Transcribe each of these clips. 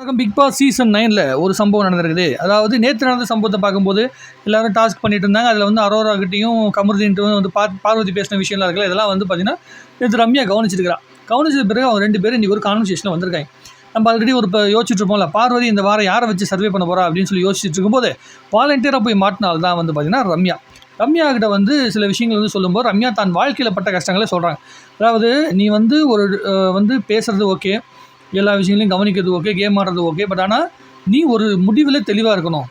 Big Boss season நைனில் ஒரு சம்பவம் நடந்திருக்குது. அதாவது நேற்று நடந்த சம்பவத்தை பார்க்கும்போது எல்லாரும் டாஸ்க் பண்ணிட்டு இருந்தாங்க. அதில் வந்து அரோரா கிட்டையும் கமருதீன்ட்டும் வந்து பார் பார்வதி பேசின விஷயம்லாம் இருக்குல்ல இதெல்லாம் வந்து பார்த்தீங்கன்னா நேற்று ரம்யா கவனிச்சிருக்கிறா. கவனிச்சது பிறகு அவங்க ரெண்டு பேரும் இன்றைக்கி ஒரு கான்வர்சேஷனில் வந்திருக்காங்க. நம்ம ஆல்ரெடி ஒரு இப்போ யோசிச்சுட்டு இருப்போம்ல பார்வதி இந்த வாரம் யாரை வச்சு சர்வே பண்ண போகிறா அப்படின்னு சொல்லி யோசிச்சுட்டு இருக்கும்போது வாலண்டியராக போய் மாட்டினால் தான் வந்து பார்த்தீங்கன்னா ரம்யா. ரம்யா கிட்ட வந்து சில விஷயங்கள் வந்து சொல்லும்போது ரம்யா தான் வாழ்க்கையில் பட்ட கஷ்டங்களை சொல்கிறாங்க அதாவது நீ வந்து ஒரு வந்து பேசுகிறது ஓகே எல்லா விஷயங்களையும் கவனிக்கிறது ஓகே கேம் ஆடுறது ஓகே பட் ஆனால் நீ ஒரு முடிவில் தெளிவாக இருக்கணும்.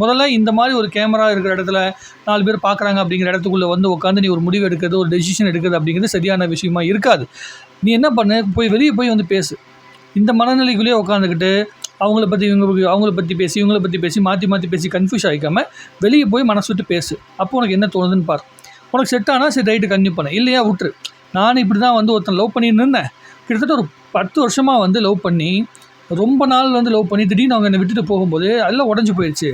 முதல்ல இந்த மாதிரி ஒரு கேமரா இருக்கிற இடத்துல நாலு பேர் பார்க்குறாங்க அப்படிங்கிற இடத்துக்குள்ளே வந்து உட்காந்து நீ ஒரு முடிவு எடுக்கிறது ஒரு டெசிஷன் எடுக்கிறது அப்படிங்கிறது சரியான விஷயமா இருக்காது. நீ என்ன பண்ணு? போய் வெளியே போய் வந்து பேசு. இந்த மனநிலைக்குள்ளேயே உட்காந்துக்கிட்டு அவங்கள பற்றி இவங்க அவங்கள பற்றி பேசி இவங்கள பற்றி பேசி மாற்றி மாற்றி பேசி கன்ஃபியூஸ் ஆகிக்காமல் வெளியே போய் மனசு விட்டு பேசு. அப்போ உனக்கு என்ன தோணுதுன்னு பார். உனக்கு செட் ஆனால் சரி ரைட்டு கன்யூ பண்ண. இல்லையா விட்டுரு. நான் இப்படி தான் வந்து ஒருத்தன் லவ் பண்ணின்னு இருந்தேன் கிட்டத்தட்ட ஒரு பத்து வருஷமாக வந்து லவ் பண்ணி ரொம்ப நாள் வந்து லவ் பண்ணி திடீர்னு அவங்க என்னை விட்டுட்டு போகும்போது எல்லாம் உடஞ்சி போயிடுச்சு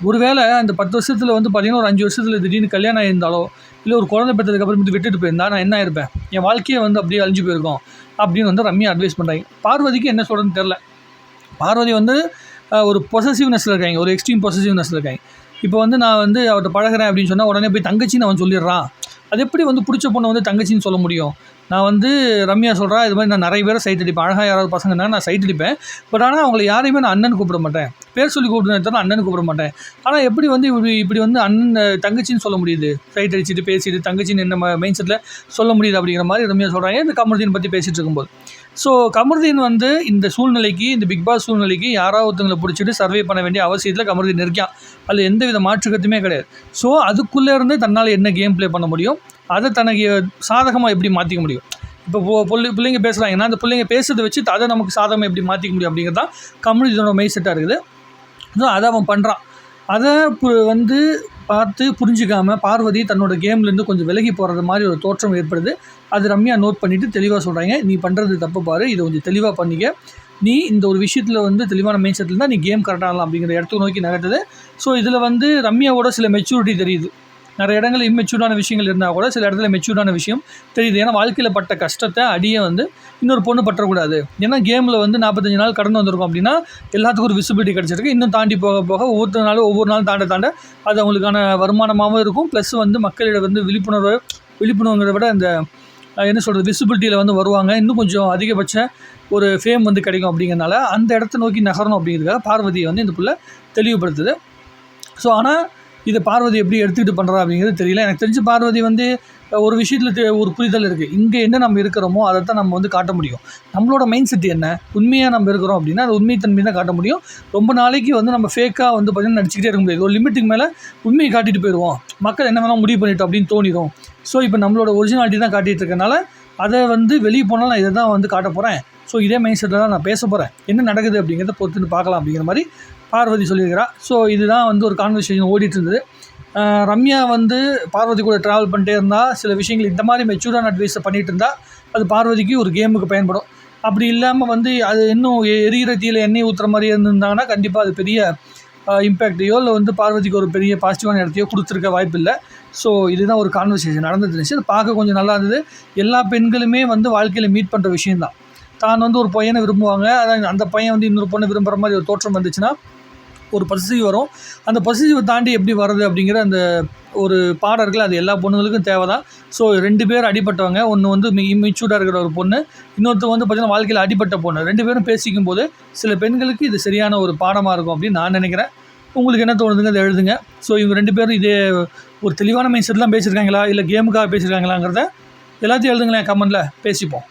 ஒருவேளை அந்த பத்து வருஷத்தில் வந்து பார்த்தீங்கன்னா ஒரு அஞ்சு வருஷத்தில் திடீர்னு கல்யாணம் ஆயிருந்தாலோ இல்லை ஒரு குழந்தை பெற்றதுக்கப்புறம் வந்து விட்டுட்டு போயிருந்தா நான் என்ன இருப்பேன் என் வாழ்க்கையே வந்து அப்படியே அழிஞ்சு போயிருக்கோம் அப்படின்னு வந்து ரம்யா அட்வைஸ் பண்ணுறாங்க பார்வதிக்கு என்ன சொல்கிறதுன்னு தெரில பார்வதி வந்து ஒரு பொசசிவ்னஸில் இருக்காங்க ஒரு எக்ஸ்ட்ரீம் பொசசிவ்னஸில் இருக்காங்க. இப்போ வந்து நான் வந்து அவர்கிட்ட பழகுறேன் அப்படின்னு சொன்னால் உடனே போய் தங்கச்சின்னு அவன் சொல்லிடுறான். அது எப்படி வந்து பிடிச்ச பொண்ணை வந்து தங்கச்சின்னு சொல்ல முடியும்? நான் வந்து ரம்யா சொல்கிறா இது மாதிரி நான் நிறைய பேரை சைட் அடிப்பேன். அழகாக யாராவது பசங்க இருந்தாங்க நான் சைட் அடிப்பேன். பட் ஆனால் அவங்களை யாரையுமே நான் அண்ணன் கூப்பிட மாட்டேன். பேர் சொல்லி கூப்பிட்டு தவிர அண்ணன் கூப்பிட மாட்டேன். ஆனால் எப்படி வந்து இப்படி இப்படி வந்து அண்ணன் தங்கச்சின்னு சொல்ல முடியுது? சைட் அடிச்சுட்டு பேசிட்டு தங்கச்சின்னு என்ன மைண்ட் செட்டில் சொல்ல முடியுது அப்படிங்கிற மாதிரி ரம்யா சொல்கிறாங்க இந்த கமருதீன் பற்றி பேசிகிட்டு இருக்கும்போது? ஸோ கமருதீன் வந்து இந்த சூழ்நிலைக்கு இந்த பிக் பாஸ் சூழ்நிலைக்கு யாராவது ஒருத்தங்களை பிடிச்சிட்டு சர்வே பண்ண வேண்டிய அவசியத்தில் கமருதீன் இருக்கான். அதில் எந்த வித மாற்றுக்கத்துமே கிடையாது. ஸோ அதுக்குள்ளே இருந்து தன்னால் என்ன கேம் ப்ளே பண்ண முடியும்? அதை தனக்கு சாதகமாக எப்படி மாற்றிக்க முடியும்? இப்போ பிள்ளை பிள்ளைங்க பேசுகிறாங்கன்னா அந்த பிள்ளைங்க பேசுறதை வச்சு அதை நமக்கு சாதகமாக எப்படி மாற்றிக்க முடியும் அப்படிங்கிறது தான் கம்யூனிட்டியோட மைண்ட் செட்டாக இருக்குது. ஸோ அதை அவன் பண்ணுறான் அதை பு- வந்து பார்த்து புரிஞ்சுக்காம பார்வதி தன்னோட கேம்லேருந்து கொஞ்சம் விலகி போகிறது மாதிரி ஒரு தோற்றம் ஏற்படுது. அது ரம்யா நோட் பண்ணிவிட்டு தெளிவாக சொல்கிறாங்க நீ பண்ணுறது தப்பு பாரு இதை கொஞ்சம் தெளிவாக பண்ணிக்க. நீ இந்த ஒரு விஷயத்தில் வந்து தெளிவான மைண்ட் செட்டில் இருந்தால் நீ கேம் கரெக்டாகலாம் அப்படிங்கிற இடத்துக்கு நோக்கி நகர்த்துது ஸோ இதில் வந்து ரம்யாவோட சில மெச்சூரிட்டி தெரியுது. நிறைய இடங்கள் இம்மெச்சூர்டான விஷயங்கள் இருந்தால் கூட சில இடத்துல மெச்சூர்டான விஷயம் தெரியுது. ஏன்னா வாழ்க்கையில் பட்ட கஷ்டத்தை அடியே வந்து இன்னொரு பொண்ணு பற்றக்கூடாது. ஏன்னா கேமில் வந்து நாற்பத்தஞ்சு நாள் கடந்து வந்திருக்கோம் அப்படின்னா எல்லாத்துக்கும் ஒரு விசிபிலிட்டி கிடச்சிருக்கு. இன்னும் தாண்டி போக போக ஒவ்வொரு நாளும் ஒவ்வொரு நாளும் தாண்ட தாண்ட அது அவங்களுக்கான வருமானமாகவும் இருக்கும். ப்ளஸ் வந்து மக்களிடம் வந்து விழிப்புணர்வு விழிப்புணர்வுங்கிறத விட அந்த என்ன சொல்கிறது விசிபிலிட்டியில் வந்து வருவாங்க. இன்னும் கொஞ்சம் அதிகபட்ச ஒரு ஃபேம் வந்து கிடைக்கும் அப்படிங்கிறனால அந்த இடத்த நோக்கி நகரணும் அப்படிங்கிறதுக்காக பார்வதியை வந்து இந்த பிள்ளை தெளிவுபடுத்துது. ஸோ ஆனால் இதை பார்வதி எப்படி எடுத்துக்கிட்டு பண்ணுறா அப்படிங்கிறது தெரியல. எனக்கு தெரிஞ்சு பார்வதி வந்து ஒரு விஷயத்தில் ஒரு புரிதல் இருக்குது இங்கே என்ன நம்ம இருக்கிறோமோ அதை தான் நம்ம வந்து காட்ட முடியும். நம்மளோட மைண்ட் செட் என்ன? உண்மையாக நம்ம இருக்கிறோம் அப்படின்னா அது உண்மைத்தன்மை தான் காட்ட முடியும். ரொம்ப நாளைக்கு வந்து நம்ம ஃபேக்காக வந்து பார்த்திங்கன்னா நடிச்சுக்கிட்டே இருக்க முடியாது. ஒரு லிமிட்டுக்கு மேலே உண்மையை காட்டிட்டு போயிடுவோம். மக்கள் என்ன வேணால் முடிவு பண்ணிட்டோம் அப்படின்னு தோணிடும். ஸோ இப்போ நம்மளோட ஒரிஜினாலிட்டி தான் காட்டிகிட்டு இருக்கனால அதை வந்து வெளியே போனால் நான் இதை தான் வந்து காட்ட போகிறேன் ஸோ இதே மைண்ட் செட்டில் தான் நான் பேச போகிறேன் என்ன நடக்குது அப்படிங்கிறத பொறுத்துன்னு பார்க்கலாம் அப்படிங்கிற மாதிரி பார்வதி சொல்லியிருக்கிறா. ஸோ இதுதான் வந்து ஒரு கான்வர்சேஷன் ஓடிட்டு இருந்தது ரம்யா வந்து பார்வதி கூட ட்ராவல் பண்ணிட்டே இருந்தால் சில விஷயங்கள் இந்த மாதிரி மெச்சூரான அட்வைஸை பண்ணிகிட்டு இருந்தால் அது பார்வதிக்கு ஒரு கேமுக்கு பயன்படும். அப்படி இல்லாமல் வந்து அது இன்னும் எரிகிற தீயில் தீயில எண்ணெய் ஊற்றுற மாதிரி இருந்திருந்தாங்கன்னா கண்டிப்பாக அது பெரிய இம்பேக்டையோ இல்லை வந்து பார்வதிக்கு ஒரு பெரிய பாசிட்டிவான இடத்தையோ கொடுத்துருக்க வாய்ப்பு இல்லை. ஸோ இதுதான் ஒரு கான்வர்சேஷன் நடந்துருந்துச்சு அது பார்க்க கொஞ்சம் நல்லா இருந்தது. எல்லா பெண்களுமே வந்து வாழ்க்கையில் மீட் பண்ணுற விஷயந்தான் தான் வந்து ஒரு பையனை விரும்புவாங்க. அதான் அந்த பையன் வந்து இன்னொரு பொண்ணை விரும்புகிற மாதிரி ஒரு தோற்றம் வந்துச்சுன்னா ஒரு பசிசிவ் வரும். அந்த பசிசிவை தாண்டி எப்படி வர்றது அப்படிங்கிற அந்த ஒரு பாடம் இருக்குல்ல அது எல்லா பொண்ணுங்களுக்கும் தேவை தான் ஸோ ரெண்டு பேர் அடிபட்டவங்க ஒன்று வந்து மெச்சூர்டாக இருக்கிற ஒரு பொண்ணு இன்னொருத்தர் வந்து பார்த்திங்கன்னா வாழ்க்கையில் அடிபட்ட பொண்ணு. ரெண்டு பேரும் பேசிக்கும் போது சில பெண்களுக்கு இது சரியான ஒரு பாடமாக இருக்கும் அப்படின்னு நான் நினைக்கிறேன். உங்களுக்கு என்ன தோணுதுங்க? அதை எழுதுங்க. ஸோ இவங்க ரெண்டு பேரும் இதே ஒரு தெளிவான மைண்ட் செட்லாம் பேசியிருக்காங்களா? இல்லை கேமுக்காக பேசியிருக்காங்களாங்கிறத எல்லாத்தையும் எழுதுங்களேன் கமெண்டில். பேசிப்போம்.